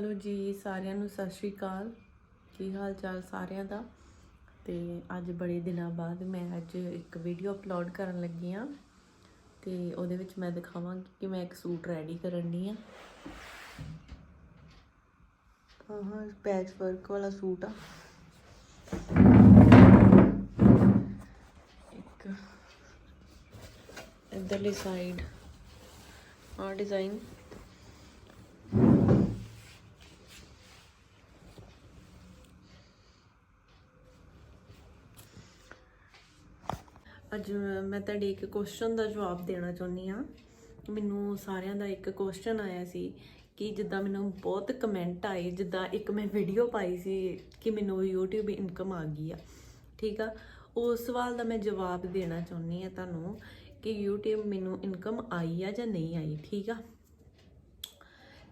Hello ਜੀ, ਸਾਰਿਆਂ ਨੂੰ ਸਤਿ ਸ਼੍ਰੀ ਅਕਾਲ। ਕੀ ਹਾਲ ਚਾਲ ਸਾਰਿਆਂ ਦਾ? ਤੇ ਅੱਜ ਬੜੇ ਦਿਨਾਂ ਬਾਅਦ ਮੈਂ ਅੱਜ ਇੱਕ ਵੀਡੀਓ ਅਪਲੋਡ ਕਰਨ ਲੱਗੀ ਆ। ਤੇ ਉਹਦੇ ਵਿੱਚ ਮੈਂ ਦਿਖਾਵਾਂਗੀ ਕਿ ਮੈਂ ਇੱਕ ਸੂਟ ਰੈਡੀ ਕਰਨ ਦੀ ਆ। ਆਹ ਪੈਚ ਵਰਕ ਵਾਲਾ ਸੂਟ ਆ। ਇੱਕ ਇਧਰਲੀ ਸਾਈਡ ਆ ਡਿਜ਼ਾਈਨ ਅੱਜ ਮੈਂ ਤੁਹਾਡੇ ਇੱਕ ਕੁਐਸਚਨ ਦਾ ਜਵਾਬ ਦੇਣਾ ਚਾਹੁੰਦੀ ਆ ਮੈਨੂੰ ਸਾਰਿਆਂ ਦਾ ਇੱਕ ਕੁਐਸਚਨ ਆਇਆ ਸੀ ਕਿ ਜਿੱਦਾਂ ਮੈਨੂੰ ਬਹੁਤ ਕਮੈਂਟ ਆਏ ਜਿੱਦਾਂ ਇੱਕ ਮੈਂ ਵੀਡੀਓ ਪਾਈ ਸੀ ਕਿ ਮੈਨੂੰ YouTube ਇਨਕਮ ਆ ਗਈ ਆ। ਠੀਕ ਆ? ਉਸ ਸਵਾਲ ਦਾ ਮੈਂ ਜਵਾਬ ਦੇਣਾ ਚਾਹੁੰਦੀ ਆ ਤੁਹਾਨੂੰ ਕਿ YouTube ਮੈਨੂੰ ਇਨਕਮ ਆਈ ਆ ਜਾਂ ਨਹੀਂ ਆਈ ਠੀਕ ਆ?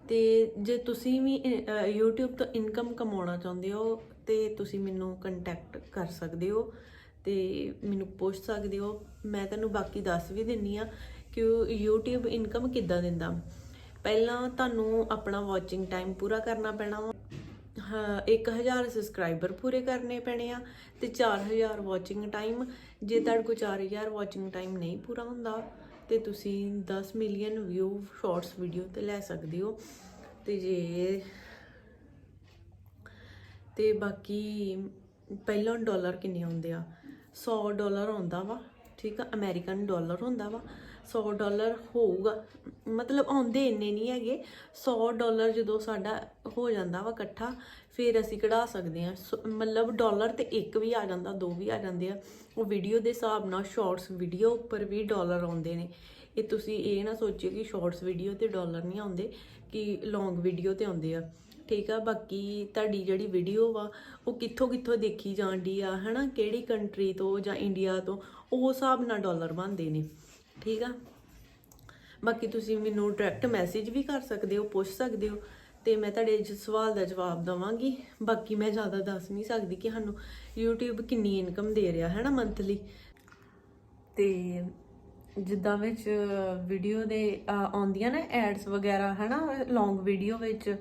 ਤੇ ਜੇ ਤੁਸੀਂ ਵੀ ਅਹ, YouTube ਤੋਂ ਇਨਕਮ ਕਮਾਉਣਾ ਚਾਹੁੰਦੇ ਹੋ ਤੇ ਤੁਸੀਂ ਮੈਨੂੰ ਕੰਟੈਕਟ ਕਰ ਸਕਦੇ ਹੋ। ਤੇ ਮੈਨੂੰ ਪੁੱਛ ਸਕਦੇ ਹੋ, ਮੈਂ ਤੁਹਾਨੂੰ ਬਾਕੀ ਦੱਸ ਵੀ ਦਿੰਨੀ ਆ ਕਿ ਉਹ YouTube ਇਨਕਮ ਕਿੱਦਾਂ ਦਿੰਦਾ। ਪਹਿਲਾਂ ਤੁਹਾਨੂੰ ਆਪਣਾ ਵਾਚਿੰਗ ਟਾਈਮ ਪੂਰਾ ਕਰਨਾ ਪੈਣਾ ਵਾ। ਹਾਂ 1000 ਸਬਸਕ੍ਰਾਈਬਰ ਪੂਰੇ ਕਰਨੇ ਪੈਣੇ ਆ ਤੇ 4000 ਵਾਚਿੰਗ ਟਾਈਮ ਜੇ ਤੁਹਾਡੇ ਕੋਲ 4000 ਵਾਚਿੰਗ ਟਾਈਮ ਨਹੀਂ ਪੂਰਾ ਹੁੰਦਾ, ਤੇ ਤੁਸੀਂ 10 ਮਿਲੀਅਨ ਵਿਊ ਸ਼ਾਰਟਸ ਵੀਡੀਓ ਤੇ ਲੈ ਸਕਦੇ ਹੋ। ਤੇ ਜੇ, ਤੇ ਬਾਕੀ ਪਹਿਲਾਂ ਡਾਲਰ ਕਿੰਨੇ ਆਉਂਦੇ ਆ? 100 ਡਾਲਰ ਆਉਂਦਾ ਵਾ, ਠੀਕ ਆ, ਅਮਰੀਕਨ ਡਾਲਰ ਹੁੰਦਾ ਵਾ 100 ਡਾਲਰ ਹੋਊਗਾ, ਮਤਲਬ ਆਉਂਦੇ ਇੰਨੇ ਨਹੀਂ ਹੈਗੇ 100 ਡਾਲਰ ਜਦੋਂ ਸਾਡਾ ਹੋ ਜਾਂਦਾ ਵਾ ਇਕੱਠਾ, ਫਿਰ ਅਸੀਂ ਕਢਾ ਸਕਦੇ ਆ ਮਤਲਬ ਡਾਲਰ ਤੇ ਇੱਕ ਵੀ ਆ ਜਾਂਦਾ, ਦੋ ਵੀ ਆ ਜਾਂਦੇ ਆ, ਉਹ ਵੀਡੀਓ ਦੇ ਹਿਸਾਬ ਨਾਲ ਸ਼ਾਰਟਸ ਵੀਡੀਓ ਉੱਪਰ ਵੀ ਡਾਲਰ ਆਉਂਦੇ ਨੇ, ਇਹ ਤੁਸੀਂ ਇਹ ਨਾ ਸੋਚਿਓ ਕਿ ਸ਼ਾਰਟਸ ਵੀਡੀਓ ਤੇ ਡਾਲਰ ਨਹੀਂ ਆਉਂਦੇ, ਕਿ ਲੌਂਗ ਵੀਡੀਓ ਤੇ ਆਉਂਦੇ ਆ। ਠੀਕ ਆ, ਬਾਕੀ ਤੁਹਾਡੀ ਜਿਹੜੀ ਵੀਡੀਓ ਵਾ, ਉਹ ਕਿੱਥੋਂ ਕਿੱਥੋਂ ਦੇਖੀ ਜਾਂਦੀ ਆ, ਹਨਾ? ਕਿਹੜੀ ਕੰਟਰੀ ਤੋਂ ਜਾਂ ਇੰਡੀਆ ਤੋਂ, ਉਹ ਹਿਸਾਬ ਨਾਲ ਡਾਲਰ ਬਣਦੇ ਨੇ, ਠੀਕ ਆ? ਬਾਕੀ ਤੁਸੀਂ ਮੈਨੂੰ ਡਾਇਰੈਕਟ ਮੈਸੇਜ ਵੀ ਕਰ ਸਕਦੇ ਹੋ, ਪੁੱਛ ਸਕਦੇ ਹੋ, ਤੇ ਮੈਂ ਤੁਹਾਡੇ ਇਸ ਸਵਾਲ ਦਾ ਜਵਾਬ ਦਵਾਂਗੀ। ਬਾਕੀ ਮੈਂ ਜ਼ਿਆਦਾ ਦੱਸ ਨਹੀਂ ਸਕਦੀ ਕਿ ਸਾਨੂੰ YouTube ਕਿੰਨੀ ਇਨਕਮ ਦੇ ਰਿਹਾ ਹੈ ਨਾ ਮੰਥਲੀ ਤੇ ਜਿੱਦਾਂ ਵਿੱਚ ਵੀਡੀਓ ਦੇ ਆਉਂਦੀਆਂ ਨਾ ਐਡਸ ਵਗੈਰਾ ਹੈ ਨਾ ਲੌਂਗ ਵੀਡੀਓ ਵਿੱਚ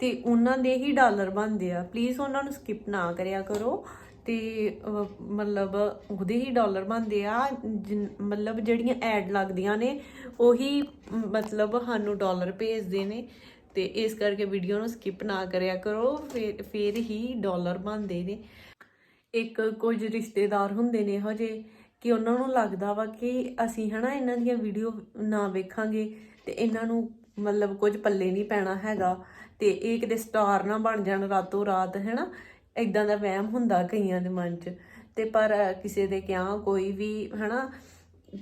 ਤੇ ਉਹਨਾਂ ਦੇ ਹੀ ਡਾਲਰ ਬਣਦੇ ਆ। ਪਲੀਜ਼ ਉਹਨਾਂ ਨੂੰ ਸਕਿਪ ਨਾ ਕਰਿਆ ਕਰੋ। ਤੇ ਮਤਲਬ ਉਹਦੇ ਹੀ ਡਾਲਰ ਬਣਦੇ ਆ। ਜਿਨ- ਮਤਲਬ ਜਿਹੜੀਆਂ ਐਡ ਲੱਗਦੀਆਂ ਨੇ, ਉਹੀ ਮਤਲਬ ਸਾਨੂੰ ਡਾਲਰ ਭੇਜਦੇ ਨੇ। ਤੇ ਇਸ ਕਰਕੇ ਵੀਡੀਓ ਨੂੰ ਸਕਿਪ ਨਾ ਕਰਿਆ ਕਰੋ। ਫਿਰ ਫਿਰ ਹੀ ਡਾਲਰ ਬਣਦੇ ਨੇ। ਇੱਕ ਕੁਝ ਰਿਸ਼ਤੇਦਾਰ ਹੁੰਦੇ ਨੇ ਇਹੋ ਜਿਹੇ ਕਿ ਉਹਨਾਂ ਨੂੰ ਲੱਗਦਾ ਵਾ ਕਿ ਅਸੀਂ ਹਨਾ ਇਹਨਾਂ ਦੀਆਂ ਵੀਡੀਓ ਨਾ ਵੇਖਾਂਗੇ ਤੇ ਇਹਨਾਂ ਨੂੰ ਮਤਲਬ ਕੁਝ ਪੱਲੇ ਨਹੀਂ ਪੈਣਾ ਹੈਗਾ ਤੇ ਇਹ ਕਿਤੇ ਸਟਾਰ ਨਾ ਬਣ ਜਾਣ ਰਾਤੋਂ ਰਾਤ, ਹੈਨਾ? ਇਦਾਂ ਦਾ ਵਹਿਮ ਹੁੰਦਾ ਕਈਆਂ ਦੇ ਮਨ 'ਚ। ਤੇ ਪਰ ਕਿਸੇ ਦੇ ਕਿਹਾ ਕੋਈ ਵੀ, ਹਨਾ?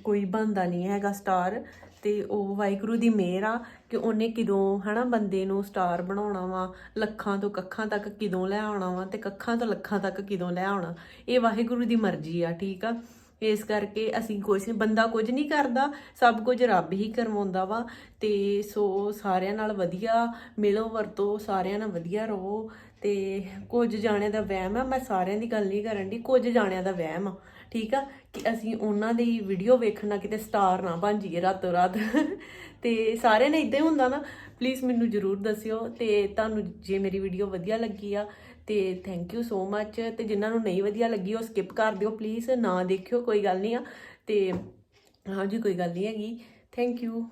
ਕੋਈ ਬੰਦਾ ਨਹੀਂ ਹੈਗਾ ਸਟਾਰ ਤੇ ਉਹ ਵਾਹਿਗੁਰੂ ਦੀ ਮਿਹਰ ਆ ਕਿ ਉਹਨੇ ਕਿਦੋਂ, ਹਨਾ, ਬੰਦੇ ਨੂੰ ਸਟਾਰ ਬਣਾਉਣਾ ਵਾ, ਲੱਖਾਂ ਤੋਂ ਕੱਖਾਂ ਤੱਕ ਕਿਦੋਂ ਲੈ ਆਉਣਾ ਵਾ ਤੇ ਕੱਖਾਂ ਤੋਂ ਲੱਖਾਂ ਤੱਕ ਕਿਦੋਂ ਲੈ ਆਉਣਾ। ਇਹ ਵਾਹਿਗੁਰੂ ਦੀ ਮਰਜ਼ੀ ਆ, ਠੀਕ ਆ? ਇਸ ਕਰਕੇ ਅਸੀਂ ਕੁਝ ਨਹੀਂ, ਬੰਦਾ ਕੁਝ ਨਹੀਂ ਕਰਦਾ, ਸਭ ਕੁਝ ਰੱਬ ਹੀ ਕਰਵਾਉਂਦਾ ਵਾ, ਤੇ ਸੋ ਸਾਰਿਆਂ ਨਾਲ ਵਧੀਆ, ਮਿਲੋ, ਵਰਤੋ, ਸਾਰਿਆਂ ਨਾਲ ਵਧੀਆ ਰਹੋ, ਤੇ ਕੁਝ ਜਾਣਿਆਂ ਦਾ ਵਹਿਮ ਆ, ਮੈਂ ਸਾਰਿਆਂ ਦੀ ਗੱਲ ਨਹੀਂ ਕਰਨ ਦੀ ਕੁਝ ਜਾਣਿਆਂ ਦਾ ਵਹਿਮ ਆ, ਠੀਕ ਆ? ਕਿ ਅਸੀਂ ਉਹਨਾਂ ਦੀ ਵੀਡੀਓ ਵੇਖਣਾ ਕਿਤੇ ਸਟਾਰ ਨਾ ਬਣ ਜਾਈਏ ਰਾਤੋਂ ਰਾਤ। ਤੇ ਸਾਰਿਆਂ ਨੇ ਇਦਾਂ ਹੀ ਹੁੰਦਾ ਨਾ ਪਲੀਜ਼ ਮੈਨੂੰ ਜਰੂਰ ਦੱਸਿਓ, ਤੇ ਤੁਹਾਨੂੰ ਜੇ ਮੇਰੀ ਵੀਡੀਓ ਵਧੀਆ ਲੱਗੀ ਆ ਤੇ ਥੈਂਕ ਯੂ ਸੋ ਮੱਚ ਤੇ ਜਿਨ੍ਹਾਂ ਨੂੰ ਨਹੀਂ ਵਧੀਆ ਲੱਗੀ ਉਹ ਸਕਿਪ ਕਰ ਦਿਓ ਪਲੀਜ਼ ਨਾ ਦੇਖਿਓ, ਕੋਈ ਗੱਲ ਨਹੀਂ ਆ ਤੇ, ਹਾਂਜੀ, ਕੋਈ ਗੱਲ ਨਹੀਂ ਹੈਗੀ ਥੈਂਕ ਯੂ